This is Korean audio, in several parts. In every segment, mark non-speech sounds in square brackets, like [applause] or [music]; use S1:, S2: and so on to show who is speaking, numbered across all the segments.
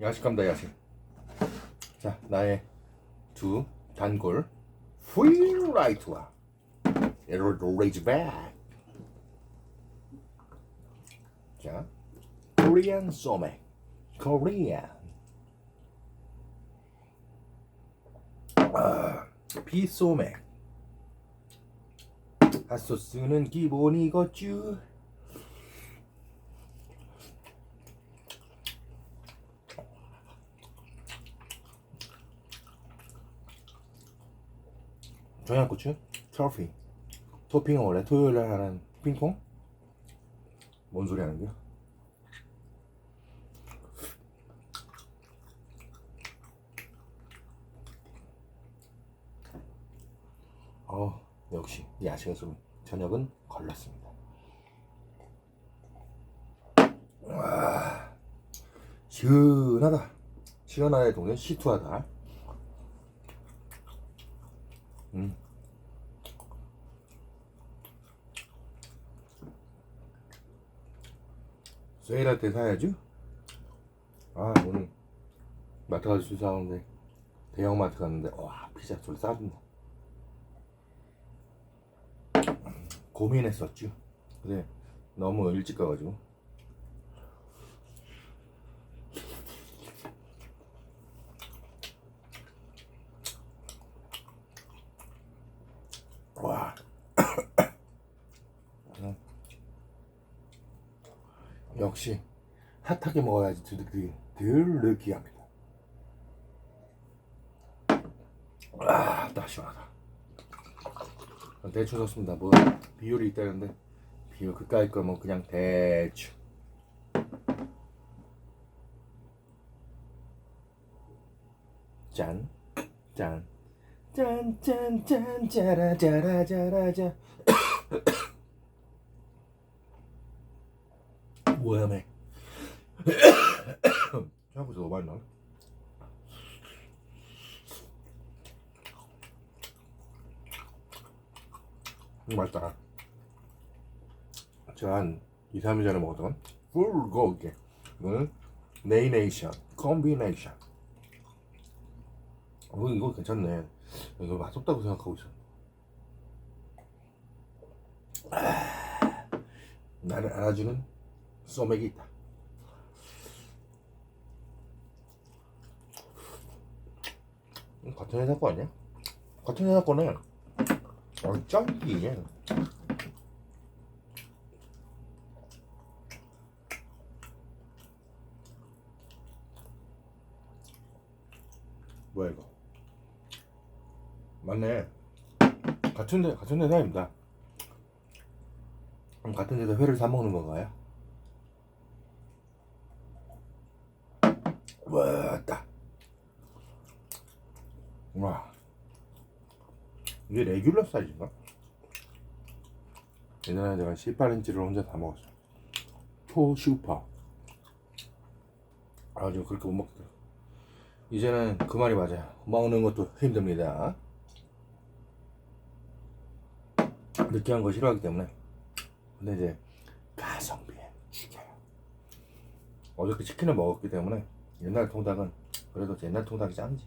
S1: 야식 갑니다 야식. 자 나의 두 단골. 프리라이트와. 에로레이즈백 자 코리안 소맥. 코리안 아, 비소맥. 핫소스는 기본이겠쥬 청양고추, 트러피 토핑은 원래 토요일에 하는 핑퐁? 뭔 소리 하는 거야? 어 역시 야식은 좀 저녁은 걸렸습니다. 와 시원하다. 시원하의 동네 시투하다. 음. 세일할 때 사야죠. 아 오늘 마트 가서 줄 사오는데 대형 마트 갔는데 와 피자 졸 싸준다. 고민했었죠. 근데 너무 일찍 가가지고 와. 음. 역시 핫하게 먹어야지 덜, 덜 느끼합니다. 아, 딱 시원하다. 대충 샀습니다. 뭐 비율이 있다는데 비율 그까이 거면 그냥 대충. 짠, 짠, 짠, 짠, 짠, 짜라, 짜라, 짜라, 짜. 뭐야, 매. [coughs] 생각보다 너무 많이 나. 음, 맛있다. 제가 한 2, 3일 전에 먹었던 풀고기. 이거는 네이네이션 콤비네이션. 어, 이거 괜찮네. 이거 맛없다고 생각하고 있어. 아, 나를 알아주는 소맥이 있다. 음, 같은 회사 거 아니야? 같은 회사 거네. 어, 짱기. 뭐야 이거? 맞네. 같은 데 같은 회사입니다. 같은 데서 회를 사 먹는 건가요? 왔다. 와. 이게 레귤러 사이즈인가? 예전에 내가 18인치를 혼자 다 먹었어. 초 슈퍼. 아, 저 그렇게 못 먹더라. 이제는 그 말이 맞아요. 먹는 것도 힘듭니다. 느끼한 거 싫어하기 때문에. 근데 이제 가성비에 죽여요. 어저께 치킨을 먹었기 때문에 옛날 통닭은 그래도 옛날 통닭이 짱이지.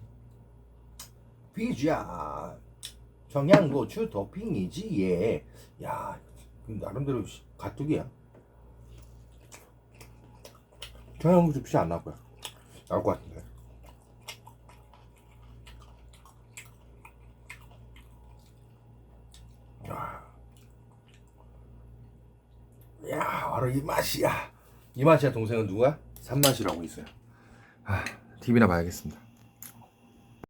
S1: 피자 청양고추 토핑이지 예. 야 나름대로 씨, 가뚝이야. 청양고추 피안 나올 거야. 나올 것 같은데. 야, 야 바로 이 맛이야. 이 맛이야 동생은 누구야? 산맛이라고 있어요. 아, TV나 봐야겠습니다.